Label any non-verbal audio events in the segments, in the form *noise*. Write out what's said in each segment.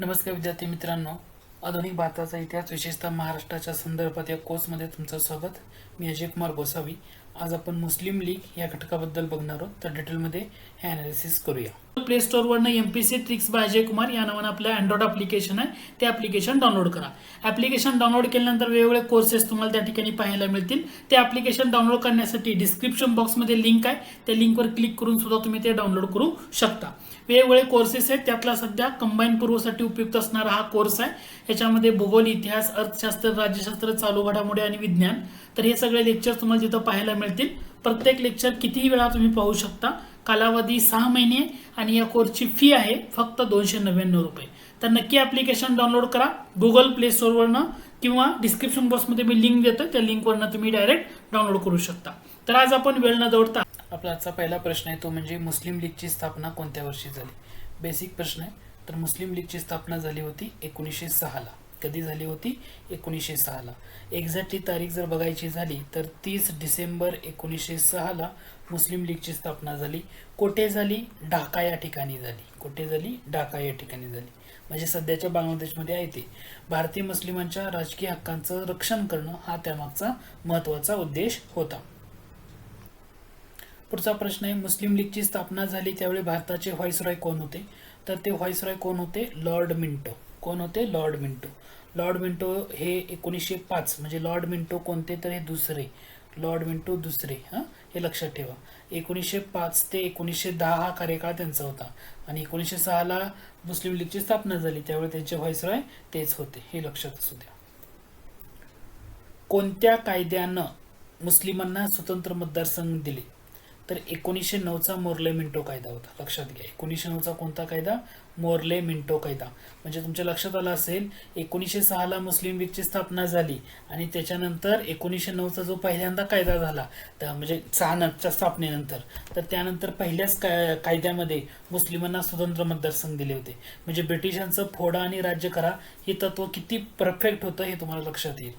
नमस्कार विद्यार्थी मित्रांनो. आधुनिक भारताचा इतिहास विशेषतः महाराष्ट्राच्या संदर्भात या कोर्समध्ये तुमचं स्वागत. मी अजय कुमार गोसावी. आज आपण मुस्लिम लीग या घटकाबद्दल बघणार आहोत. तर डिटेलमध्ये हे अनालिसिस करूया. Play स्टोअरवरनं M P C tricks by Ajay Kumar या नावानं आपलं अँड्रॉइड ॲप्लिकेशन आहे. ते ॲप्लिकेशन डाउनलोड करा. ॲप्लिकेशन डाउनलोड केल्यानंतर वेगवेगळे कोर्सेस तुम्हाला त्या ठिकाणी पाहायला मिळतील. ते ॲप्लिकेशन डाउनलोड करण्यासाठी डिस्क्रिप्शन बॉक्समध्ये लिंक आहे. त्या लिंकवर क्लिक करून सुद्धा तुम्ही ते डाउनलोड करू शकता. वेगवेगळे कोर्सेस आहेत. त्यातला सध्या कंबाईन पूर्वसाठी उपयुक्त असणारा हा कोर्स आहे. याच्यामध्ये भूगोल इतिहास अर्थशास्त्र राज्यशास्त्र चालू घडामोडी आणि विज्ञान. तर हे सगळे लेक्चर तुम्हाला तिथं पाहायला मिळतील. प्रत्येक लेक्चर कितीही वेळा तुम्ही पाहू शकता. कालावधी सहा महिने आणि या कोर्सची फी आहे फक्त दोनशे नव्याण्णव रुपये. तर नक्की ॲप्लिकेशन डाउनलोड करा. गुगल प्ले स्टोरवरनं किंवा डिस्क्रिप्शन बॉक्समध्ये मी लिंक देतो त्या लिंकवरनं तुम्ही डायरेक्ट डाउनलोड करू शकता. तर आज आपण वेळ न दौडता आपला आजचा पहिला प्रश्न आहे तो म्हणजे मुस्लिम लीगची स्थापना कोणत्या वर्षी झाली? बेसिक प्रश्न आहे. तर मुस्लिम लीगची स्थापना झाली होती एकोणीसशे सहाला. कधी झाली होती? एकोणीसशे सहाला. एक्झॅक्टली तारीख जर बघायची झाली तर तीस डिसेंबर एकोणीसशे सहाला मुस्लिम लीगची स्थापना झाली. कोठे झाली? ढाका या ठिकाणी झाली. कोठे झाली? ढाका या ठिकाणी झाली. म्हणजे सध्याच्या बांगलादेशमध्ये आहे ते. भारतीय मुस्लिमांच्या राजकीय हक्कांचं रक्षण करणं हा त्यामागचा महत्त्वाचा उद्देश होता. पुढचा प्रश्न आहे मुस्लिम लीगची स्थापना झाली त्यावेळी भारताचे व्हाईसरॉय कोण होते? तर ते व्हाईसरॉय कोण होते? Lord Minto. कोण होते? Lord Minto. लॉर्ड मिंटो हे एकोणीसशे पाच म्हणजे लॉर्ड मिंटो कोणते तर हे दुसरे. लॉर्ड मिंटो दुसरे हां? हे लक्षात ठेवा. एकोणीसशे पाच ते एकोणीसशे दहा हा कार्यकाळ त्यांचा होता. आणि एकोणीसशे सहाला मुस्लिम लीगची स्थापना झाली. त्यावेळी त्यांचे व्हायसरॉय तेच होते. हे लक्षात असू द्या. कोणत्या कायद्यानं मुस्लिमांना स्वतंत्र मतदारसंघ दिले? तर एकोणीसशे नऊचा मोर्ले मिंटो कायदा होता. लक्षात घ्या. एकोणीसशे नऊचा कोणता कायदा? मोर्ले मिंटो कैदा. म्हणजे तुमच्या लक्षात आलं असेल एकोणीसशे सहाला मुस्लिम लीगची स्थापना झाली आणि त्याच्यानंतर एकोणीसशे नऊचा जो पहिल्यांदा कायदा झाला तर म्हणजे सहानच्या स्थापनेनंतर तर त्यानंतर पहिल्याच काय कायद्यामध्ये मुस्लिमांना स्वतंत्र मतदारसंघ दिले होते. म्हणजे ब्रिटिशांचं फोडा आणि राज्य करा हे तत्व किती परफेक्ट होतं हे तुम्हाला लक्षात येईल.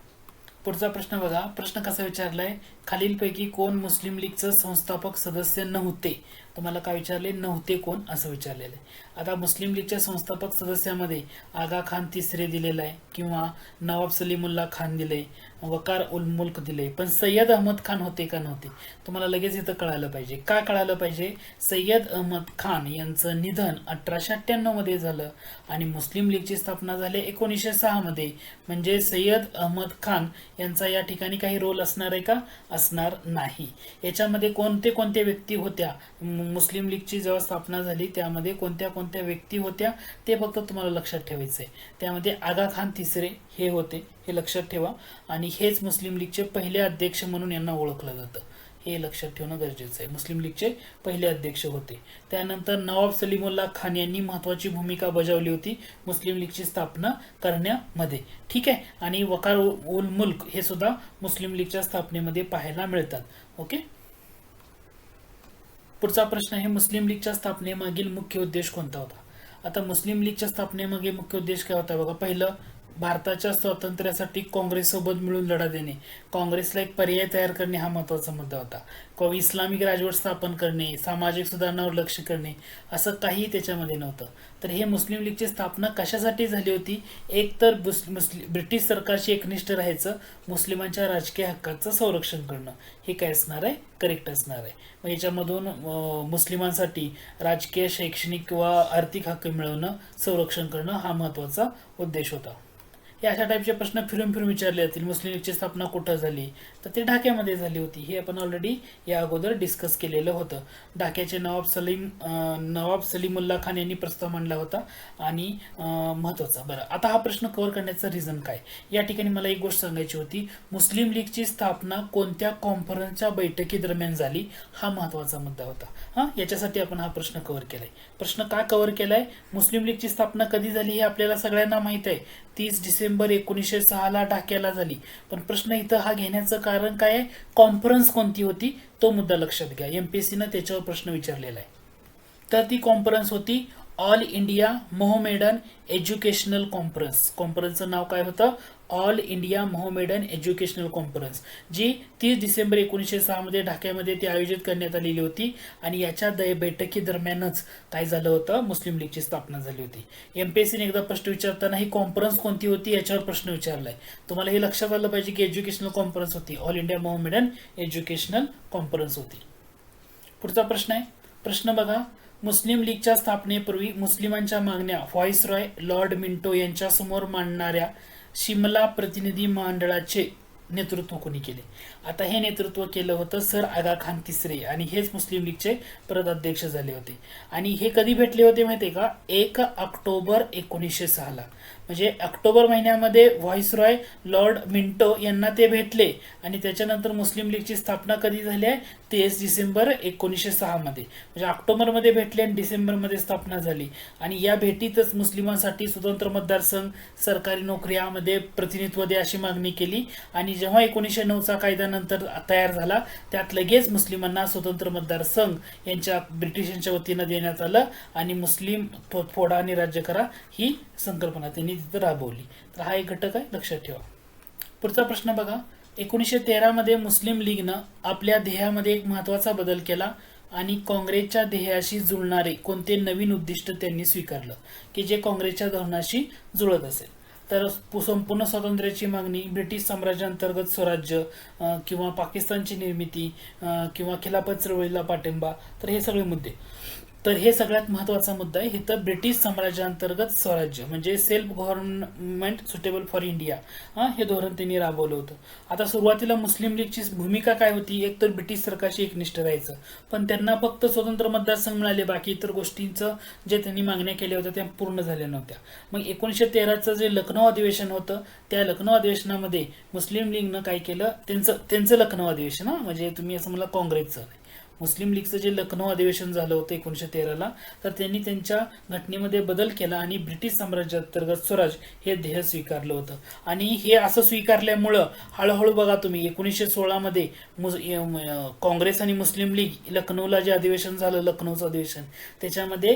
पुढचा प्रश्न बघा. प्रश्न कसा विचारलाय? खालीलपैकी कोण मुस्लिम लीगचं संस्थापक सदस्य नव्हते? तुम्हाला काय विचारले? नव्हते कोण? असं विचारलेलं आहे. आता मुस्लिम लीगच्या संस्थापक सदस्यामध्ये आगा खान तिसरे दिलेला आहे किंवा नवाब सलीमुल्ला खान दिले वकार उल मुल्क दिले. पण सय्यद अहमद खान होते का नव्हते? तुम्हाला लगेच इथं कळालं पाहिजे. का कळालं पाहिजे? सय्यद अहमद खान यांचं निधन अठराशे अठ्ठ्याण्णवमध्ये झालं आणि मुस्लिम लीगची स्थापना झाली एकोणीसशे सहामध्ये म्हणजे सय्यद अहमद खान यांचा या ठिकाणी काही रोल असणार आहे का? असणार नाही. याच्यामध्ये कोणते कोणते व्यक्ती होत्या? मुस्लिम लीगची जेव्हा स्थापना झाली त्यामध्ये कोणत्या कोणत्या व्यक्ती होत्या? ते फक्त तुम्हाला लक्षात ठेवायचं आहे त्यामध्ये आगा खान तिसरे हे होते हे लक्षात ठेवा. आणि हेच मुस्लिम लीगचे पहिले अध्यक्ष म्हणून यांना ओळखलं जातं. हे लक्षात ठेवणं गरजेचं आहे. मुस्लिम लीगचे पहिले अध्यक्ष होते. त्यानंतर नवाब सलीमुल्ला खान यांनी महत्त्वाची भूमिका बजावली होती मुस्लिम लीगची स्थापना करण्यामध्ये. ठीक आहे? आणि वकार उल मुल्क हे सुद्धा मुस्लिम लीगच्या स्थापनेमध्ये पाहायला मिळतात. ओके? पुढचा प्रश्न आहे मुस्लिम लीगच्या स्थापनेमागील मुख्य उद्देश कोणता होता? आता मुस्लिम लीगच्या स्थापनेमागे मुख्य उद्देश काय होता बघा. पहिलं भारताच्या स्वातंत्र्यासाठी काँग्रेससोबत मिळून लढा देणे काँग्रेसला एक पर्याय तयार करणे हा महत्त्वाचा मुद्दा होता. इस्लामिक राजवट स्थापन करणे सामाजिक सुधारणावर लक्ष करणे असं काही त्याच्यामध्ये नव्हतं. तर हे मुस्लिम लीगची स्थापना कशासाठी झाली होती? एक तर ब्रिटिश सरकारशी एकनिष्ठ राहायचं मुस्लिमांच्या राजकीय हक्काचं संरक्षण करणं हे काय असणार आहे? करेक्ट असणार आहे. मग याच्यामधून मुस्लिमांसाठी राजकीय शैक्षणिक किंवा आर्थिक हक्क मिळवणं संरक्षण करणं हा महत्त्वाचा उद्देश होता. या अशा टाईपचे प्रश्न फिरून फिरून विचारले जातील. मुस्लिम लीगची स्थापना कुठं झाली? तर ते ढाक्यामध्ये झाली होती. हे आपण ऑलरेडी या अगोदर डिस्कस केलेलं होतं. ढाक्याचे नवाब सलीम नवाब सलीमुल्ला खान यांनी प्रस्ताव मांडला होता आणि महत्त्वाचा. महत्त्वाचा बरं आता हा प्रश्न कव्हर करण्याचं रिझन काय? या ठिकाणी मला एक गोष्ट सांगायची होती. मुस्लिम लीगची स्थापना कोणत्या कॉन्फरन्सच्या बैठकीदरम्यान झाली? हा महत्त्वाचा मुद्दा होता. हां याच्यासाठी आपण हा प्रश्न कव्हर केलाय. प्रश्न का कव्हर केलाय? मुस्लिम लीगची स्थापना कधी झाली हे आपल्याला सगळ्यांना माहीत आहे. तीस डिसेंबर एकोणीसशे सहाला ढाक्याला झाली. पण प्रश्न इथं हा घेण्याचं कारण काय आहे? कॉन्फरन्स कोणती होती? तो मुद्दा लक्षात घ्या. एम पी सीनं त्याच्यावर प्रश्न विचारलेला आहे. तर ती कॉन्फरन्स होती all India Mohammedan educational conference कॉन्फरन्सचं नाव काय होतं? All India Mohammedan educational conference जी तीस डिसेंबर एकोणीसशे सहामध्ये ढाक्यामध्ये ती आयोजित करण्यात आलेली होती आणि याच्या द बैठकीदरम्यानच काय झालं होतं? मुस्लिम लीगची स्थापना झाली होती. एम पी एस सीने एकदा प्रश्न विचारताना ही कॉन्फरन्स कोणती होती याच्यावर प्रश्न विचारलाय. तुम्हाला हे लक्षात आलं पाहिजे की एज्युकेशनल कॉन्फरन्स होती. All India Mohammedan educational conference होती. पुढचा प्रश्न आहे. प्रश्न बघा. मुस्लिम लीगच्या स्थापनेपूर्वी मुस्लिमांच्या मागण्या व्हॉइसरॉय लॉर्ड मिंटो यांच्यासमोर मांडणाऱ्या शिमला प्रतिनिधी मंडळाचे नेतृत्व कोणी केले? आता हे नेतृत्व केलं होतं सर आगा खान तिसरे आणि हेच मुस्लिम लीगचे प्रदाध्यक्ष झाले होते. आणि हे कधी भेटले होते माहिती आहे का? एक ऑक्टोबर एकोणीसशे सहाला. म्हणजे ऑक्टोबर महिन्यामध्ये व्हॉइसरॉय लॉर्ड मिंटो यांना ते भेटले आणि त्याच्यानंतर मुस्लिम लीगची स्थापना कधी झाली आहे? तेवीस डिसेंबर एकोणीसशे सहामध्ये. म्हणजे ऑक्टोबरमध्ये भेटले आणि डिसेंबरमध्ये स्थापना झाली. आणि या भेटीतच मुस्लिमांसाठी स्वतंत्र मतदारसंघ सरकारी नोकऱ्यामध्ये प्रतिनिधित्व द्या अशी मागणी केली. आणि जेव्हा एकोणीसशे नऊचा कायदा नंतर तयार झाला त्यात लगेच मुस्लिमांना स्वतंत्र मतदारसंघ यांच्या ब्रिटिशांच्या वतीनं देण्यात आलं आणि मुस्लिम फोडा आणि राज्य करा ही संकल्पना त्यांनी तिथं राबवली. तर हा एक घटक आहे लक्षात ठेवा. पुढचा प्रश्न बघा. एकोणीसशे तेरामध्ये मुस्लिम लीगनं आपल्या ध्येयामध्ये एक महत्त्वाचा बदल केला आणि काँग्रेसच्या ध्येयाशी जुळणारे कोणते नवीन उद्दिष्ट त्यांनी स्वीकारलं की जे काँग्रेसच्या धोरणाशी जुळत असेल. तर संपूर्ण स्वातंत्र्याची मागणी ब्रिटिश साम्राज्याअंतर्गत स्वराज्य किंवा पाकिस्तानची निर्मिती किंवा खिलाफत चळवळीला पाठिंबा तर हे सगळे मुद्दे. तर हे सगळ्यात महत्त्वाचा मुद्दा आहे. हे तर ब्रिटिश साम्राज्याअंतर्गत स्वराज्य म्हणजे self government suitable for India हा हे धोरण त्यांनी राबवलं होतं. आता सुरुवातीला मुस्लिम लीगची भूमिका काय होती? एक तर ब्रिटिश सरकारशी एकनिष्ठ राहायचं. पण त्यांना फक्त स्वतंत्र मतदारसंघ मिळाले. बाकी इतर गोष्टींचं जे त्यांनी मागण्या केल्या होत्या त्या पूर्ण झाल्या नव्हत्या. मग एकोणीसशे तेराचं जे लखनौ अधिवेशन होतं त्या लखनौ अधिवेशनामध्ये मुस्लिम लीगनं काय केलं? त्यांचं त्यांचं लखनौ अधिवेशन हा? म्हणजे तुम्ही असं मला काँग्रेसचं. मुस्लिम लीगचं जे लखनौ अधिवेशन झालं होतं एकोणीसशे तेराला तर त्यांनी त्यांच्या घटनेमध्ये बदल केला आणि ब्रिटिश साम्राज्याअंतर्गत स्वराज हे ध्येय स्वीकारलं होतं. आणि हे असं स्वीकारल्यामुळं हळूहळू बघा तुम्ही एकोणीसशे सोळामध्ये मुस काँग्रेस आणि मुस्लिम लीग लखनौला जे अधिवेशन झालं लखनौचं अधिवेशन त्याच्यामध्ये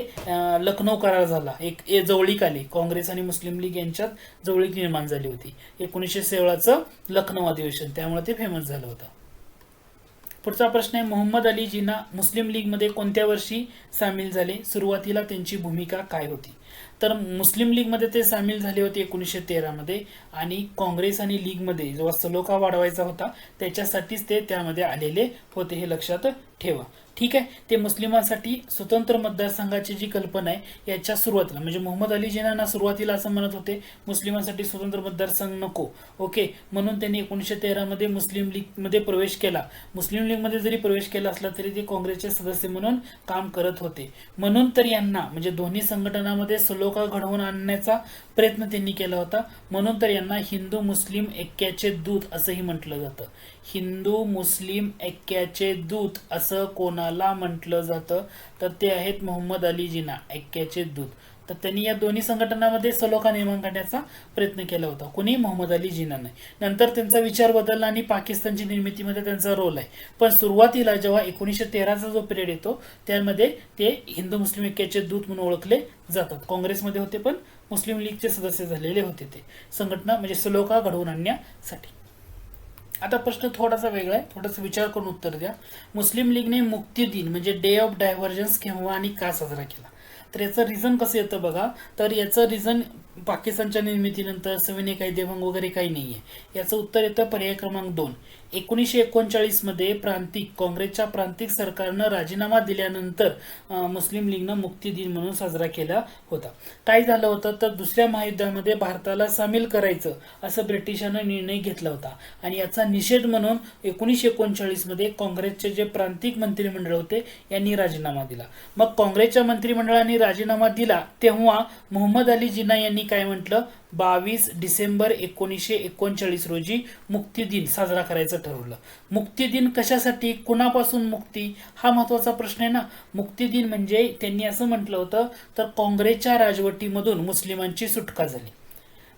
लखनौ करार झाला. एक ए जवळीक आली. काँग्रेस आणि मुस्लिम लीग यांच्यात जवळीक निर्माण झाली होती. एकोणीसशे सोळाचं लखनौ अधिवेशन त्यामुळे ते फेमस झालं होतं. पुढचा प्रश्न आहे मोहम्मद अली जिना मुस्लिम लीगमध्ये कोणत्या वर्षी सामील झाले? सुरुवातीला त्यांची भूमिका काय होती? तर मुस्लिम लीगमध्ये ते सामील झाले होते एकोणीसशे तेरामध्ये आणि काँग्रेस आणि लीगमध्ये जेव्हा सलोखा वाढवायचा होता त्याच्यासाठीच ते त्यामध्ये आलेले होते हे लक्षात ठेवा. ठीक आहे? ते मुस्लिमांसाठी स्वतंत्र मतदारसंघाची जी कल्पना आहे याच्या सुरुवातीला म्हणजे मोहम्मद अली जिनाना सुरुवातीला असं म्हणत होते मुस्लिमांसाठी स्वतंत्र मतदारसंघ नको. ओके? म्हणून त्यांनी एकोणीसशे तेरामध्ये मुस्लिम लीगमध्ये प्रवेश केला. मुस्लिम लीगमध्ये जरी प्रवेश केला असला तरी ते काँग्रेसचे सदस्य म्हणून काम करत होते. म्हणून तर यांना म्हणजे दोन्ही संघटनामध्ये सलोखा घडवून आणण्याचा प्रयत्न त्यांनी केला होता. म्हणून तर यांना हिंदू मुस्लिम ऐक्याचे दूत असंही म्हटलं जातं. हिंदू मुस्लिम ऐक्याचे दूत असं कोणाला म्हटलं जातं? तर ते आहेत मोहम्मद अली जिना ऐक्याचे दूत. तर त्यांनी या दोन्ही संघटनामध्ये सलोखा निर्माण करण्याचा प्रयत्न केला होता. कोणी? मोहम्मद अली जिनाने नंतर त्यांचा विचार बदलला आणि पाकिस्तानची निर्मितीमध्ये त्यांचा रोल आहे. पण सुरुवातीला जेव्हा एकोणीसशे तेराचा जो पिरियड येतो त्यामध्ये ते हिंदू मुस्लिम ऐक्याचे दूत म्हणून ओळखले जातात. काँग्रेसमध्ये होते पण मुस्लिम लीगचे सदस्य झालेले होते ते. संघटना म्हणजे सलोखा घडवून आणण्यासाठी. आता प्रश्न थोडासा वेगळा आहे. थोडासा विचार करून उत्तर द्या. मुस्लिम लीगने मुक्ती दिन म्हणजे डे ऑफ डायव्हर्जन्स केव्हा आणि का साजरा केला? तर याचं रिझन कसं येतं बघा? तर याचं रिझन पाकिस्तानच्या निर्मितीनंतर सविनय कायदेभंग वगैरे काही नाही आहे याचं उत्तर येतं पर्याय क्रमांक दोन. एकोणीसशे एकोणचाळीसमध्ये प्रांतिक काँग्रेसच्या प्रांतिक सरकारनं राजीनामा दिल्यानंतर मुस्लिम लीगनं मुक्ती दिन म्हणून साजरा केला होता. काय झालं होतं? तर दुसऱ्या महायुद्धामध्ये भारताला सामील करायचं असं ब्रिटिशांनं निर्णय घेतला होता. आणि याचा निषेध म्हणून एकोणीसशे एकोणचाळीसमध्ये काँग्रेसचे जे प्रांतिक मंत्रिमंडळ होते यांनी राजीनामा दिला. मग काँग्रेसच्या मंत्रिमंडळाने राजीनामा दिला तेव्हा मोहम्मद अली जिना यांनी काय म्हटलं? बावीस डिसेंबर एकोणीसशे एकोणचाळीस रोजी मुक्ती दिन साजरा करायचं ठरवलं. मुक्ती दिन कशासाठी कुणापासून मुक्ती? हा महत्त्वाचा प्रश्न आहे ना. मुक्ती दिन म्हणजे त्यांनी असं म्हटलं होतं तर काँग्रेसच्या राजवटीमधून मुस्लिमांची सुटका झाली.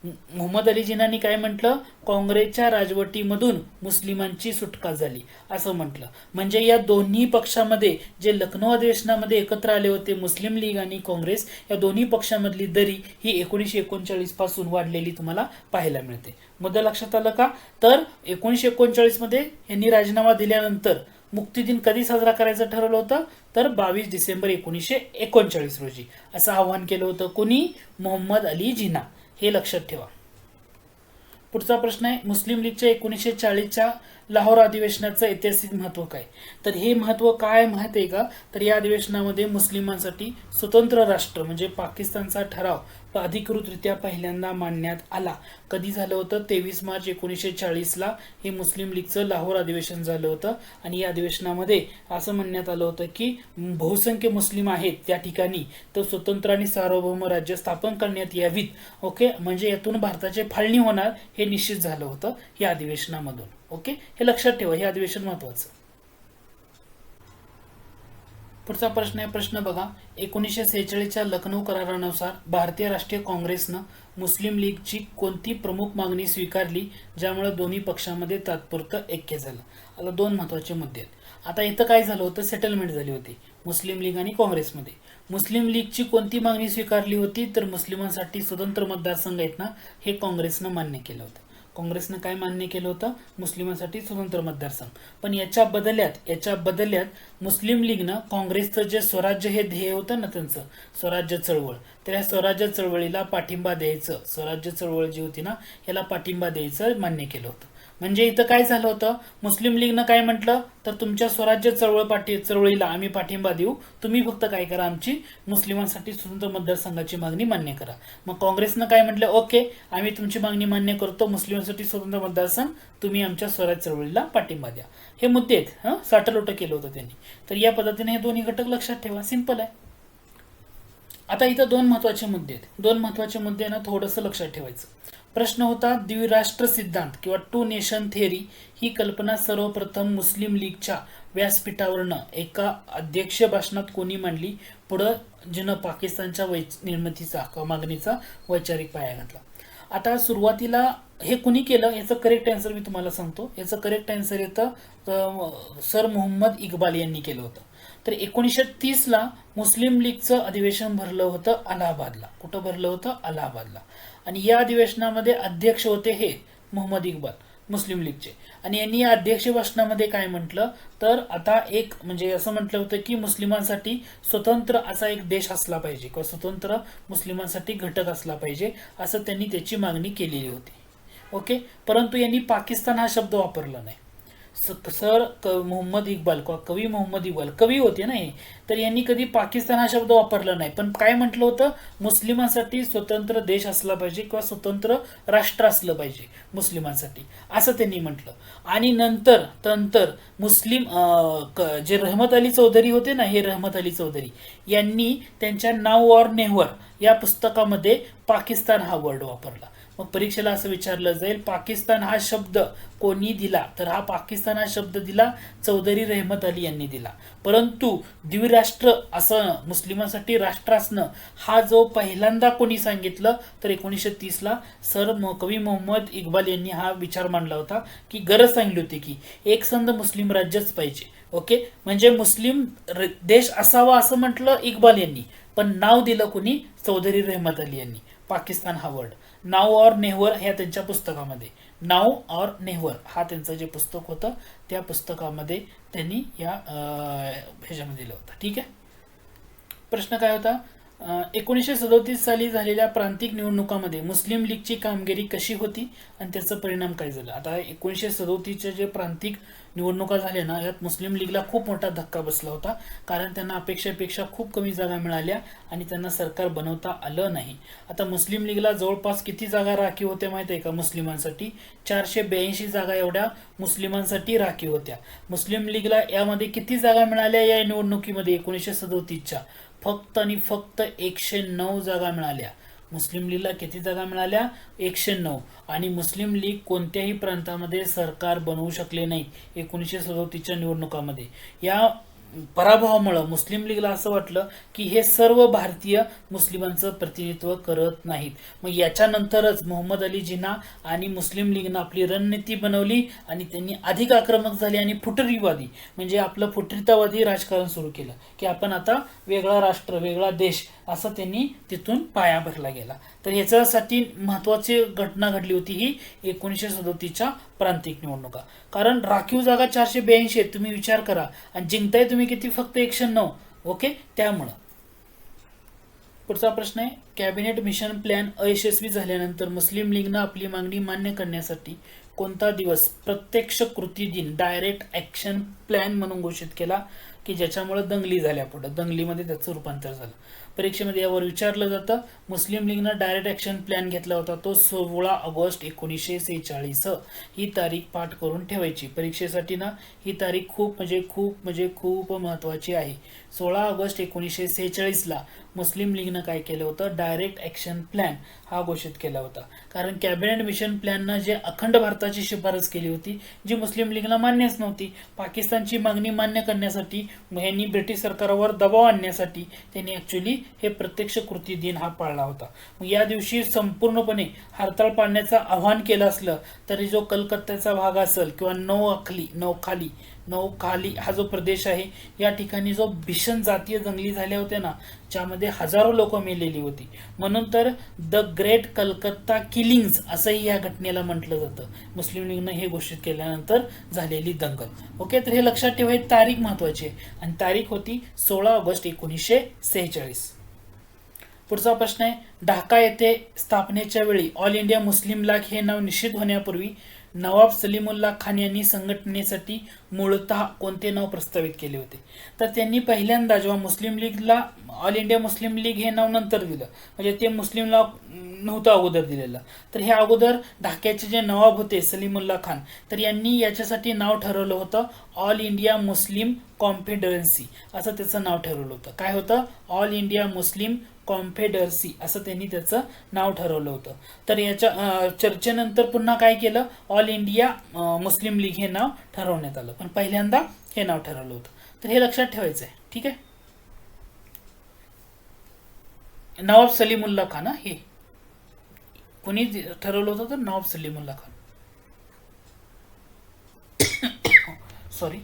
मोहम्मद अली जिनानी काय म्हटलं? काँग्रेसच्या राजवटीमधून मुस्लिमांची सुटका झाली असं म्हटलं. म्हणजे या दोन्ही पक्षामध्ये जे लखनौ अधिवेशनामध्ये एकत्र आले होते मुस्लिम लीग आणि काँग्रेस या दोन्ही पक्षामधली दरी ही एकोणीसशे एकोणचाळीसपासून वाढलेली तुम्हाला पाहायला मिळते. मुद्दा लक्षात आलं का? तर एकोणीसशे एकोणचाळीसमध्ये यांनी राजीनामा दिल्यानंतर मुक्तिदिन कधी साजरा करायचं ठरवलं होतं? तर बावीस डिसेंबर एकोणीसशे एकोणचाळीस रोजी. असं आवाहन केलं होतं कोणी? मोहम्मद अली जिना हे लक्षात ठेवा. पुढचा प्रश्न आहे मुस्लिम लीगच्या एकोणीसशे चाळीसच्या लाहोर अधिवेशनाचं ऐतिहासिक महत्त्व काय? तर हे महत्त्व काय माहीत आहे का? तर या अधिवेशनामध्ये मुस्लिमांसाठी स्वतंत्र राष्ट्र म्हणजे पाकिस्तानचा ठराव अधिकृतरित्या पहिल्यांदा मांडण्यात आला. कधी झालं होतं? तेवीस मार्च एकोणीसशे चाळीसला हे मुस्लिम लीगचं लाहोर अधिवेशन झालं होतं. आणि या अधिवेशनामध्ये असं म्हणण्यात आलं होतं की बहुसंख्य मुस्लिम आहेत त्या ठिकाणी तर स्वतंत्र आणि सार्वभौम राज्य स्थापन करण्यात यावीत. ओके? म्हणजे यातून भारताचे फाळणी होणार हे निश्चित झालं होतं या अधिवेशनामधून. ओके हे लक्षात ठेवा हे अधिवेशन महत्वाचं. पुढचा प्रश्न आहे प्रश्न बघा. एकोणीसशे सेहेचाळीसच्या लखनौ करारानुसार भारतीय राष्ट्रीय काँग्रेसनं मुस्लिम लीगची कोणती प्रमुख मागणी स्वीकारली ज्यामुळे दोन्ही पक्षामध्ये तात्पुरतं ऐक्य झालं? आता दोन महत्त्वाचे मुद्दे आहेत. आता इथं काय झालं होतं? सेटलमेंट झाली होती मुस्लिम लीग आणि काँग्रेसमध्ये. मुस्लिम लीगची कोणती मागणी स्वीकारली होती? तर मुस्लिमांसाठी स्वतंत्र मतदारसंघ आहेत ना हे काँग्रेसनं मान्य केलं होतं. काँग्रेसनं काय मान्य केलं होतं? मुस्लिमांसाठी स्वतंत्र मतदारसंघ. पण याच्या बदल्यात याच्या बदल्यात मुस्लिम लीगनं काँग्रेसचं जे स्वराज्य हे ध्येय होतं ना त्यांचं स्वराज्य चळवळ तर या स्वराज्य चळवळीला पाठिंबा द्यायचं स्वराज्य चळवळ जी होती ना याला पाठिंबा द्यायचं मान्य केलं होतं. म्हणजे इथं काय झालं होतं? मुस्लिम लीगनं काय म्हटलं? तर तुमच्या स्वराज्य चळवळ पाठी चळवळीला आम्ही पाठिंबा देऊ. तुम्ही फक्त काय करा आमची मुस्लिमांसाठी स्वतंत्र मतदारसंघाची मागणी मान्य करा. मग काँग्रेसनं काय म्हटलं? ओके आम्ही तुमची मागणी मान्य करतो. मुस्लिमांसाठी स्वतंत्र मतदारसंघ तुम्ही आमच्या स्वराज्य चळवळीला पाठिंबा द्या. हे मुद्दे आहेत हं? साठलोटं केलं होतं त्यांनी. तर या पद्धतीने हे दोन्ही घटक लक्षात ठेवा. सिंपल आहे. आता इथं दोन महत्त्वाचे मुद्दे आहेत. दोन महत्त्वाचे मुद्दे ना थोडंसं लक्षात ठेवायचं. प्रश्न होता द्विराष्ट्र सिद्धांत किंवा टू नेशन थेअरी ही कल्पना सर्वप्रथम मुस्लिम लीगच्या व्यासपीठावरनं एका अध्यक्ष भाषणात कोणी मांडली? पुढं जिनं पाकिस्तानच्या वै निर्मितीचा किंवा मागणीचा वैचारिक पाया घातला. आता सुरुवातीला हे कुणी केलं? याचं करेक्ट आन्सर मी तुम्हाला सांगतो. याचं करेक्ट आन्सर येतं सर मोहम्मद इक्बाल यांनी केलं होतं. तर एकोणीसशे तीसला मुस्लिम लीगचं अधिवेशन भरलं होतं अलाहाबादला. कुठं भरलं होतं? अलाहाबादला. आणि या अधिवेशनामध्ये अध्यक्ष होते हे मोहम्मद इक्बाल मुस्लिम लीगचे. आणि यांनी या अध्यक्ष भाषणामध्ये काय म्हटलं? तर आता एक म्हणजे असं म्हटलं होतं की मुस्लिमांसाठी स्वतंत्र असा एक देश असला पाहिजे किंवा स्वतंत्र मुस्लिमांसाठी घटक असला पाहिजे असं त्यांनी त्याची मागणी केलेली होती. ओके? परंतु यांनी पाकिस्तान हा शब्द वापरला नाही. सर क मोहम्मद इक्बाल किंवा कवी मोहम्मद इक्बाल कवी होते ना हे तर यांनी कधी पाकिस्तान हा शब्द वापरला नाही. पण काय म्हटलं होतं? मुस्लिमांसाठी स्वतंत्र देश असला पाहिजे किंवा स्वतंत्र राष्ट्र असलं पाहिजे मुस्लिमांसाठी. असं त्यांनी म्हटलं. आणि नंतर नंतर मुस्लिम जे रहमत अली चौधरी होते ना हे रहमत अली चौधरी यांनी त्यांच्या नाव और नेहवर या पुस्तकामध्ये पाकिस्तान हा वर्ड वापरला. मग परीक्षेला असं विचारलं जाईल पाकिस्तान हा शब्द कोणी दिला? तर हा पाकिस्तान हा शब्द दिला चौधरी रहमत अली यांनी दिला. परंतु द्विराष्ट्र असं मुस्लिमांसाठी राष्ट्र असणं हा जो पहिल्यांदा कोणी सांगितलं तर एकोणीसशे तीसला सर कवी मोहम्मद इक्बाल यांनी हा विचार मांडला होता की गरज सांगली होती की एक संध मुस्लिम राज्यच पाहिजे. ओके? म्हणजे मुस्लिम देश असावा असं म्हटलं इक्बाल यांनी पण नाव दिलं कोणी? चौधरी रहमत अली यांनी. पाकिस्तान हा वर्ड. नाव और नेहवर ह्या त्यांच्या पुस्तकामध्ये. नाव और नेहवर हा त्यांचं जे पुस्तक होतं त्या पुस्तकामध्ये त्यांनी या ह्याच्यामध्ये दिलं होतं. ठीक आहे? प्रश्न काय होता? एकोणीसशे सदोतीस साली झालेल्या प्रांतिक निवडणुकामध्ये मुस्लिम लीगची कामगिरी कशी होती? आणि त्याचा परिणाम काय झाला? आता एकोणीसशे सदोतीसचे जे प्रांतिक निवडणुका झाल्या ना यात मुस्लिम लीगला खूप मोठा धक्का बसला होता. कारण त्यांना अपेक्षेपेक्षा खूप कमी जागा मिळाल्या आणि त्यांना सरकार बनवता आलं नाही. आता मुस्लिम लीगला जवळपास किती जागा राखीव होत्या माहिती आहे का मुस्लिमांसाठी? चारशे ब्याऐंशी जागा एवढ्या मुस्लिमांसाठी राखीव होत्या. मुस्लिम लीगला यामध्ये किती जागा मिळाल्या या निवडणुकीमध्ये? एकोणीसशे सदोतीसच्या. फक्त आणि फक्त एकशे नऊ जागा मिळाल्या. मुस्लिम लीगला किती जागा मिळाल्या? एकशे नऊ. आणि मुस्लिम लीग कोणत्याही प्रांतामध्ये सरकार बनवू शकले नाही एकोणीसशे सदोतीसच्या निवडणुकामध्ये. या पराभवामुळं मुस्लिम लीगला असं वाटलं की हे सर्व भारतीय मुस्लिमांचं प्रतिनिधित्व करत नाहीत. मग याच्यानंतरच मोहम्मद अली जिना आणि मुस्लिम लीगनं आपली रणनीती बनवली आणि त्यांनी अधिक आक्रमक झाली आणि फुटरीवादी म्हणजे आपलं फुटरितावादी राजकारण सुरू केलं की आपण आता वेगळा राष्ट्र वेगळा देश असं त्यांनी तिथून पाया भरला गेला. तर ह्याच्यासाठी महत्वाची घटना घडली होती ही एकोणीसशे सदोतीसच्या प्रांतिक निवडणुका. कारण राखीव जागा चारशे ब्याऐंशी तुम्ही विचार करा. आणि जिंकताय तुम्ही किती? फक्त एकशे नऊ. ओके? त्यामुळं. पुढचा प्रश्न आहे कॅबिनेट मिशन प्लॅन अयशस्वी झाल्यानंतर मुस्लिम लीगनं आपली मागणी मान्य करण्यासाठी कोणता दिवस? प्रत्यक्ष कृती दिन डायरेक्ट ॲक्शन प्लॅन म्हणून घोषित केला की ज्याच्यामुळे दंगली झाल्या पुढं. दंगलीमध्ये त्याचं रूपांतर झालं. परीक्षेमध्ये यावर विचारलं जातं. मुस्लिम लीगनं डायरेक्ट ॲक्शन प्लॅन घेतला होता. तो सोळा ऑगस्ट एकोणीसशे सेहेचाळीस. ही तारीख पाठ करून ठेवायची. परीक्षेसाठी ना ही तारीख खूप म्हणजे खूप म्हणजे खूप महत्त्वाची आहे. सोळा ऑगस्ट एकोणीसशे सेहेचाळीसला मुस्लिम लीगनं काय केलं होतं? डायरेक्ट ॲक्शन प्लॅन हा घोषित केला होता. कारण कॅबिनेट मिशन प्लॅननं जे अखंड भारताची शिफारस केली होती जी मुस्लिम लीगला मान्यच नव्हती पाकिस्तानची मागणी मान्य करण्यासाठी यांनी ब्रिटिश सरकारवर दबाव आणण्यासाठी त्यांनी ॲक्च्युली हे प्रत्यक्ष कृती दिन हा पाळला होता. मग या दिवशी संपूर्णपणे हरताळ पाळण्याचं आव्हान केलं असलं तरी जो कलकत्त्याचा भाग असेल किंवा नऊ अखली नौखाली नौखाली हा जो प्रदेश आहे या ठिकाणी जो भीषण जातीय दंगली झाल्या होत्या ना ज्यामध्ये हजारो लोक मेलेली होती. म्हणून तर द ग्रेट कलकत्ता किलिंग्ज असंही या घटनेला म्हटलं जातं. मुस्लिम लीगनं हे घोषित केल्यानंतर झालेली दंगल. ओके तर हे लक्षात ठेवा ही तारीख महत्वाची आहे. आणि तारीख होती सोळा ऑगस्ट एकोणीसशे सेहेचाळीस. पुढचा प्रश्न आहे ढाका येथे स्थापनेच्या वेळी ऑल इंडिया मुस्लिम लाग हे नाव निश्चित होण्यापूर्वी नवाब सलीमुल्ला खान यांनी संघटनेसाठी मूळतः कोणते नाव प्रस्तावित केले होते? तर त्यांनी पहिल्यांदा जेव्हा मुस्लिम लीगला ऑल इंडिया मुस्लिम लीग हे नाव नंतर दिलं. म्हणजे ते मुस्लिमला नव्हतं अगोदर दिलेलं. तर हे अगोदर ढाक्याचे जे नवाब होते सलीमुल्ला खान तर यांनी याच्यासाठी नाव ठरवलं होतं ऑल इंडिया मुस्लिम कॉन्फेडरन्सी असं त्याचं नाव ठरवलं होतं. काय होतं? ऑल इंडिया मुस्लिम कॉन्फेडरसी असं त्यांनी त्याचं नाव ठरवलं होतं. तर याच्या चर्चेनंतर पुन्हा काय केलं? ऑल इंडिया मुस्लिम लीग हे नाव ठरवण्यात आलं. पण पहिल्यांदा हे नाव ठरवलं होतं. तर हे लक्षात ठेवायचं आहे ठीक आहे? नवाब सलीमुल्ला खान हे कोणी ठरवलं होतं तर नवाब सलीमुल्ला खान. *coughs* सॉरी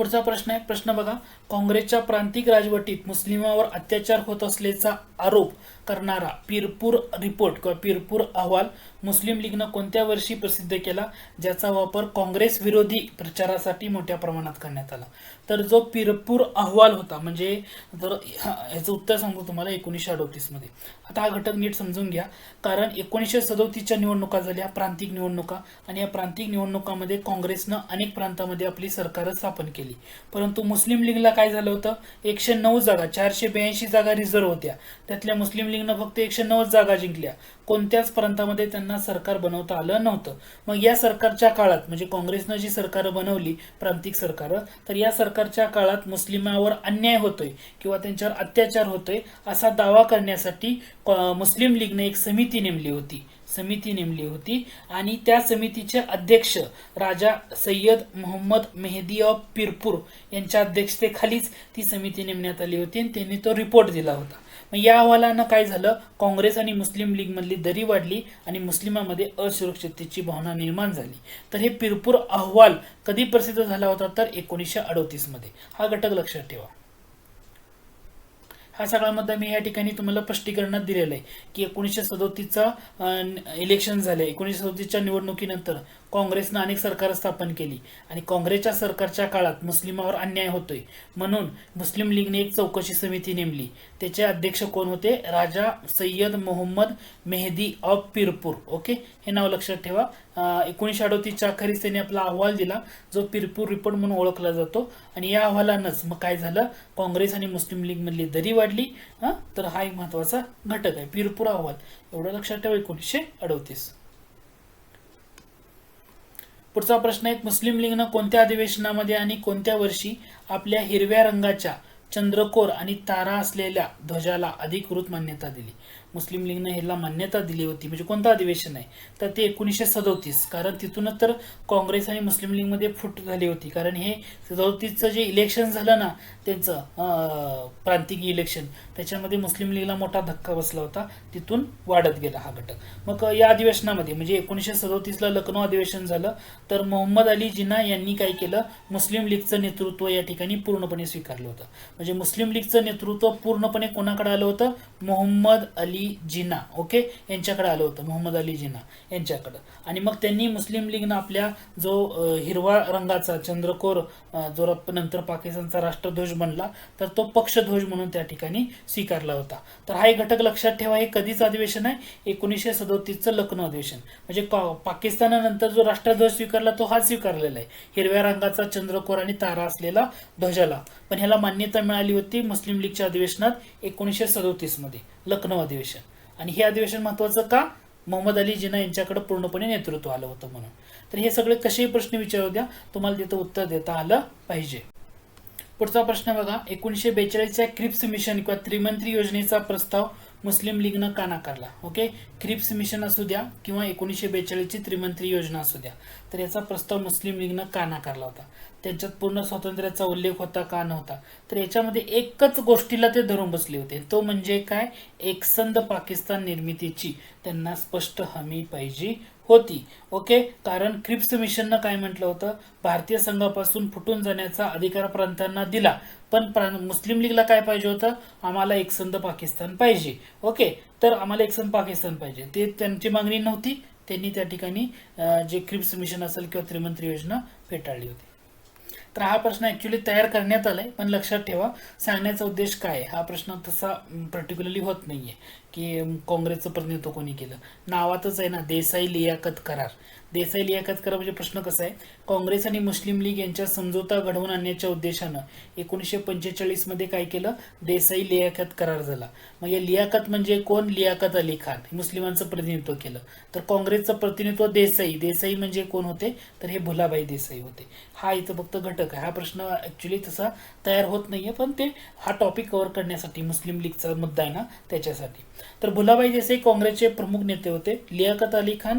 पुढचा प्रश्न आहे. प्रश्न बघा. काँग्रेसच्या प्रांतिक राजवटीत मुस्लिमावर अत्याचार होत असल्याचा आरोप करणारा पिरपूर रिपोर्ट किंवा पिरपूर अहवाल मुस्लिम लीगनं कोणत्या वर्षी प्रसिद्ध केला? ज्याचा वापर काँग्रेस विरोधी प्रचारासाठी मोठ्या प्रमाणात करण्यात आला. तर जो पिरपूर अहवाल होता म्हणजे जर हा- ह्याचं उत्तर सांगतो तुम्हाला एकोणीसशे अडोतीसमध्ये आता हा घटक नीट समजून घ्या. कारण एकोणीसशे सदोतीसच्या निवडणुका झाल्या प्रांतिक निवडणुका आणि या प्रांतिक निवडणुकामध्ये काँग्रेसनं अनेक प्रांतामध्ये आपली सरकार स्थापन केली. परंतु मुस्लिम लीगला काय झालं होतं? एकशे नऊ जागा चारशे ब्याऐंशी जागा रिझर्व होत्या. त्यातल्या मुस्लिम लीग लीगनं फक्त एकशे नव्वद जागा जिंकल्या. कोणत्याच प्रांतामध्ये त्यांना सरकार बनवता आलं नव्हतं. मग या सरकारच्या काळात म्हणजे काँग्रेसनं जी सरकारं बनवली प्रांतिक सरकारं तर या सरकारच्या काळात मुस्लिमावर अन्याय होतोय किंवा त्यांच्यावर अत्याचार होतोय असा दावा करण्यासाठी मुस्लिम लीगने एक समिती नेमली होती. समिती नेमली होती आणि त्या समितीचे अध्यक्ष राजा सय्यद मोहम्मद मेहदी ऑफ पिरपूर यांच्या अध्यक्षतेखालीच ती समिती नेमण्यात आली होती आणि त्यांनी तो रिपोर्ट दिला होता. मग या अहवालानं काय झालं? काँग्रेस आणि मुस्लिम लीगमधली दरी वाढली आणि मुस्लिमामध्ये असुरक्षिततेची भावना निर्माण झाली. तर हे पिरपूर अहवाल कधी प्रसिद्ध झाला होता? तर एकोणीसशे अडोतीसमध्ये. हा घटक लक्षात ठेवा. हा सगळा मुद्दा मी या ठिकाणी तुम्हाला स्पष्टीकरणात दिलेला आहे की एकोणीसशे सदोतीसचा इलेक्शन झालं. एकोणीसशे सदोतीसच्या निवडणुकीनंतर काँग्रेसनं अनेक सरकार स्थापन केली. आणि काँग्रेसच्या सरकारच्या काळात मुस्लिमावर अन्याय होतोय. म्हणून मुस्लिम लीगने एक चौकशी समिती नेमली. त्याचे अध्यक्ष कोण होते? राजा सय्यद मोहम्मद मेहदी ऑफ पिरपूर. ओके? हे नाव लक्षात ठेवा. एकोणीसशे अडोतीसच्या अखेरीस त्यांनी आपला अहवाल दिला जो पिरपूर रिपोर्ट म्हणून ओळखला जातो. आणि या अहवालानंच मग काय झालं? काँग्रेस आणि मुस्लिम लीगमधली दरी वाढली. हां तर हा एक महत्त्वाचा घटक आहे. पिरपूर अहवाल. एवढं लक्षात ठेवा एकोणीसशे अडोतीस. पुढचा प्रश्न आहे मुस्लिम लीगनं कोणत्या अधिवेशनामध्ये आणि कोणत्या वर्षी आपल्या हिरव्या रंगाच्या चंद्रकोर आणि तारा असलेल्या ध्वजाला अधिकृत मान्यता दिली? मुस्लिम लीगनं ह्याला मान्यता दिली होती. म्हणजे कोणतं अधिवेशन आहे? तर ते एकोणीसशे सदोतीस. कारण तिथूनच तर काँग्रेस आणि मुस्लिम लीगमध्ये फूट झाली होती. कारण हे सदोतीसचं जे इलेक्शन झालं ना त्यांचं प्रांतिक इलेक्शन त्याच्यामध्ये मुस्लिम लीगला मोठा धक्का बसला होता. तिथून वाढत गेला हा घटक. मग या अधिवेशनामध्ये म्हणजे एकोणीसशे सदोतीसला लखनौ अधिवेशन झालं तर मोहम्मद अली जिना यांनी काय केलं? मुस्लिम लीगचं नेतृत्व या ठिकाणी पूर्णपणे स्वीकारलं होतं. म्हणजे मुस्लिम लीगचं नेतृत्व पूर्णपणे कोणाकडे आलं होतं? मोहम्मद अली जिना ओके? यांच्याकडे आलं होतं मोहम्मद अली जिना यांच्याकडं. आणि मग त्यांनी मुस्लिम लीगनं आपल्या जो हिरवा रंगाचा चंद्रकोर जो नंतर पाकिस्तानचा राष्ट्रध्वज बनला तर तो पक्षध्वज म्हणून त्या ठिकाणी स्वीकारला होता. तर हा एक घटक लक्षात ठेवा हे कधीच अधिवेशन आहे? एकोणीसशे सदोतीसचं लखनौ अधिवेशन. म्हणजे पा- पाकिस्तानानंतर जो राष्ट्रध्वज स्वीकारला तो हा स्वीकारलेला आहे. हिरव्या रंगाचा चंद्रकोर आणि तारा असलेला ध्वजाला. पण ह्याला मान्यता मिळाली होती मुस्लिम लीगच्या अधिवेशनात एकोणीसशे सदोतीसमध्ये लखनौ अधिवेशन. आणि हे अधिवेशन महत्वाचं का? मोहम्मद अली जिना यांच्याकडे पूर्णपणे नेतृत्व आलं होतं म्हणून. तर हे सगळे कसेही प्रश्न विचारू द्या तुम्हाला तिथं उत्तर देता आलं पाहिजे. पुढचा प्रश्न बघा. एकोणीसशे बेचाळीसच्या क्रिप्स मिशन किंवा त्रिमंत्री योजनेचा प्रस्ताव मुस्लिम लीगनं का नाकारला? ओके? क्रिप्स मिशन असू द्या किंवा एकोणीसशे बेचाळीसची त्रिमंत्री योजना असू द्या. तर याचा प्रस्ताव मुस्लिम लीगनं का नाकारला होता? त्यांच्यात पूर्ण स्वातंत्र्याचा उल्लेख होता का नव्हता? तर याच्यामध्ये एकच गोष्टीला ते धरून बसले होते. तो म्हणजे काय? एकसंध पाकिस्तान निर्मितीची. त्यांना स्पष्ट हमी पाहिजे होती. ओके? कारण क्रिप्स मिशननं काय म्हटलं होतं? भारतीय संघापासून फुटून जाण्याचा अधिकार प्रांतांना दिला. पण प्रां मुस्लिम लीगला काय पाहिजे होतं? आम्हाला एकसंध पाकिस्तान पाहिजे. ओके? तर आम्हाला एकसंध पाकिस्तान पाहिजे. ते त्यांची मागणी नव्हती. त्यांनी त्या ठिकाणी जे क्रिप्स मिशन असेल किंवा त्रिमंत्री योजना फेटाळली होती. तर हा प्रश्न ॲक्च्युली तयार करण्यात आलाय पण लक्षात ठेवा सांगण्याचा उद्देश काय हा प्रश्न तसा पर्टिक्युलरली होत नाहीये की काँग्रेसचं प्रतिनिधित्व कोणी केलं? नावातच आहे ना देसाई लियाकत करार. देसाई लियाकत करार म्हणजे प्रश्न कसा आहे? काँग्रेस आणि मुस्लिम लीग यांच्या समझोता घडवून आणण्याच्या उद्देशानं एकोणीसशे पंचेचाळीसमध्ये काय केलं? देसाई लियाकत करार झाला. मग या लियाकत म्हणजे कोण? लियाकत अली खान मुस्लिमांचं प्रतिनिधित्व केलं. तर काँग्रेसचं प्रतिनिधित्व देसाई. देसाई म्हणजे कोण होते? तर हे भुलाबाई देसाई होते. हा इथं फक्त घटक आहे. हा प्रश्न ऍक्च्युली तसा तयार होत नाहीये पण ते हा टॉपिक कव्हर करण्यासाठी मुस्लिम लीगचा मुद्दा आहे ना त्याच्यासाठी. तर भुलाबाई देसाई काँग्रेसचे प्रमुख नेते होते. लियाकत अली खान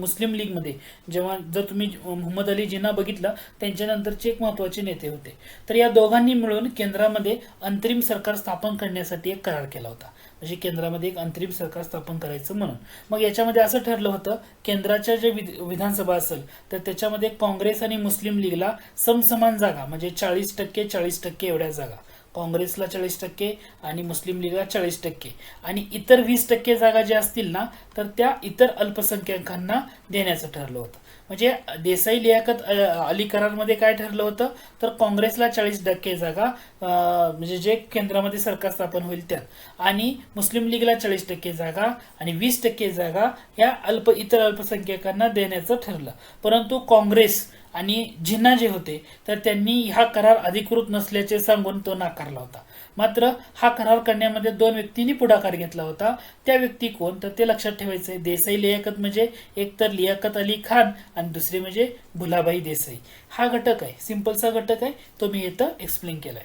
मुस्लिम लीगमध्ये. जेव्हा जर तुम्ही मोहम्मद अली जिना बघितलं त्यांच्यानंतरचे एक महत्त्वाचे नेते होते. तर या दोघांनी मिळून केंद्रामध्ये अंतरिम सरकार स्थापन करण्यासाठी एक करार केला होता. म्हणजे केंद्रामध्ये एक अंतरिम सरकार स्थापन करायचं म्हणून. मग याच्यामध्ये असं ठरलं होतं केंद्राच्या जे विधानसभा असेल तर त्याच्यामध्ये काँग्रेस आणि मुस्लिम लीगला समसमान जागा म्हणजे चाळीस टक्के चाळीस टक्के एवढ्या जागा. काँग्रेसला चाळीस टक्के आणि मुस्लिम लीगला चाळीस टक्के. आणि इतर वीस टक्के जागा ज्या असतील ना तर त्या इतर अल्पसंख्याकांना देण्याचं ठरलं होतं. म्हणजे देसाई लियाकत अली करारमध्ये काय ठरलं होतं? तर काँग्रेसला चाळीस टक्के जागा म्हणजे जे केंद्रामध्ये सरकार स्थापन होईल त्यात. आणि मुस्लिम लीगला चाळीस टक्के जागा आणि वीस टक्के जागा या अल्प इतर अल्पसंख्याकांना देण्याचं ठरलं. परंतु काँग्रेस आणि जिन्ना जे होते तर त्यांनी हा करार अधिकृत नसल्याचे सांगून तो नाकारला होता. मात्र हा करार करण्यामध्ये दोन व्यक्तींनी पुढाकार घेतला होता. त्या व्यक्ती कोण? तर ते लक्षात ठेवायचं आहे देसाई लियाकत म्हणजे एक तर लियाकत अली खान आणि दुसरे म्हणजे भुलाबाई देसाई. हा घटक आहे सिंपलचा घटक आहे तो मी इथं एक्सप्लेन केलाय.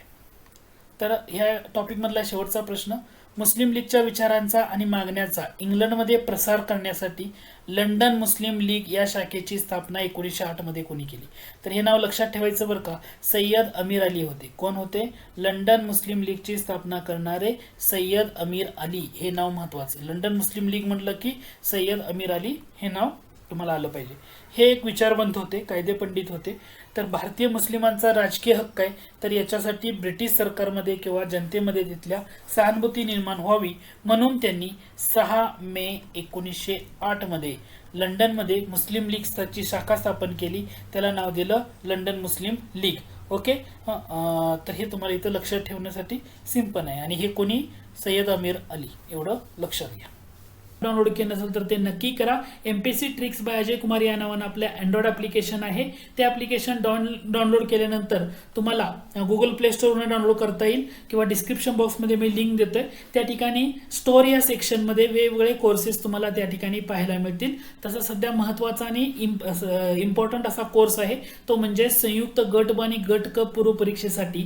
तर ह्या टॉपिकमधला शेवटचा प्रश्न मुस्लिम लीगच्या विचारांचा आणि मागण्याचा इंग्लंडमध्ये प्रसार करण्यासाठी लंडन मुस्लिम लीग या शाखेची स्थापना एकोणीसशे आठमध्ये कोणी केली? तर हे नाव लक्षात ठेवायचं बरं का? सय्यद अमीर अली होते. कोण होते? लंडन मुस्लिम लीगची स्थापना करणारे सय्यद अमीर अली हे नाव महत्वाचं लंडन मुस्लिम लीग म्हटलं की सय्यद अमीर अली हे नाव तुम्हाला आलं पाहिजे. हे एक विचारवंत होते कायदे पंडित होते. तर भारतीय मुस्लिमांचा राजकीय हक्क आहे तर याच्यासाठी ब्रिटिश सरकारमध्ये किंवा जनतेमध्ये तिथल्या सहानुभूती निर्माण व्हावी म्हणून त्यांनी सहा मे एकोणीसशे आठमध्ये लंडनमध्ये मुस्लिम लीगची शाखा स्थापन केली. त्याला नाव दिलं लंडन मुस्लिम लीग. ओके? तर हे तुम्हाला इथं लक्षात ठेवण्यासाठी सिंपल आहे. आणि हे कोणी? सय्यद अमीर अली. एवढं लक्षात घ्या. डाउनलोड केलं नसेल तर ते नक्की करा. MPC tricks by Ajay Kumar या नावानं आपल्या अँड्रॉइड ॲप्लिकेशन आहे. ते ॲप्लिकेशन डाउन डाउनलोड केल्यानंतर तुम्हाला गुगल प्ले स्टोरवरून डाउनलोड करता येईल किंवा डिस्क्रिप्शन बॉक्समध्ये मी लिंक देतोय. त्या ठिकाणी स्टोर या सेक्शनमध्ये वेगवेगळे कोर्सेस तुम्हाला त्या ठिकाणी पाहायला मिळतील. तसा सध्या महत्त्वाचा आणि इम्पॉर्टंट असा कोर्स आहे. तो म्हणजे संयुक्त गट ब आणि गट क पूर्व परीक्षेसाठी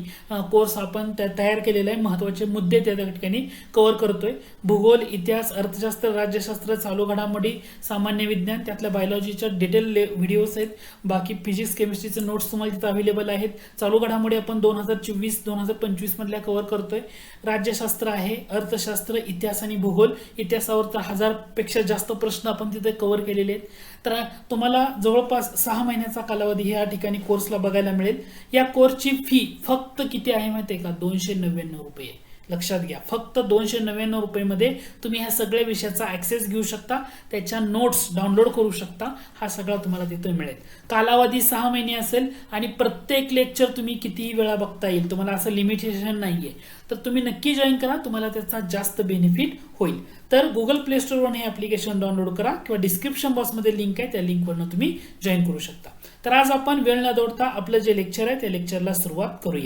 कोर्स आपण त्या तयार केलेला आहे. महत्त्वाचे मुद्दे त्या ठिकाणी कव्हर करतोय. भूगोल इतिहास अर्थशास्त्र राज्यशास्त्र चालू घडामोडी सामान्य विज्ञान त्यातल्या बायोलॉजीच्या डिटेल व्हिडिओज आहेत. बाकी फिजिक्स केमिस्ट्रीचे नोट्स तुम्हाला तिथं अवेलेबल आहेत. चालू घडामोडी आपण दोन हजार चोवीस दोन हजार पंचवीस मधल्या कव्हर करतोय. राज्यशास्त्र आहे अर्थशास्त्र इतिहास आणि भूगोल. इतिहासावर तर हजारपेक्षा जास्त प्रश्न आपण तिथे कव्हर केलेले आहेत. तर तुम्हाला जवळपास सहा महिन्याचा कालावधी ह्या ठिकाणी कोर्सला बघायला मिळेल. या कोर्सची फी फक्त किती आहे माहिती आहे का? दोनशे नव्याण्णव रुपये. लक्षात घ्या. फक्त दोनशे नव्याण्णव रुपयेमध्ये तुम्ही ह्या सगळ्या विषयाचा ॲक्सेस घेऊ शकता. त्याच्या नोट्स डाउनलोड करू शकता. हा सगळा तुम्हाला तिथं मिळेल. कालावधी सहा महिने असेल आणि प्रत्येक लेक्चर तुम्ही कितीही वेळा बघता येईल. तुम्हाला असं लिमिटेशन नाही आहे तर तुम्ही नक्की जॉईन करा. तुम्हाला त्याचा जास्त बेनिफिट होईल. तर गुगल प्ले स्टोरवरून हे ॲप्लिकेशन डाउनलोड करा किंवा डिस्क्रिप्शन बॉक्समध्ये लिंक आहे. त्या लिंकवरनं तुम्ही जॉईन करू शकता. तर आज आपण वेळ न दौडता आपलं जे लेक्चर आहे त्या लेक्चरला सुरुवात करूया.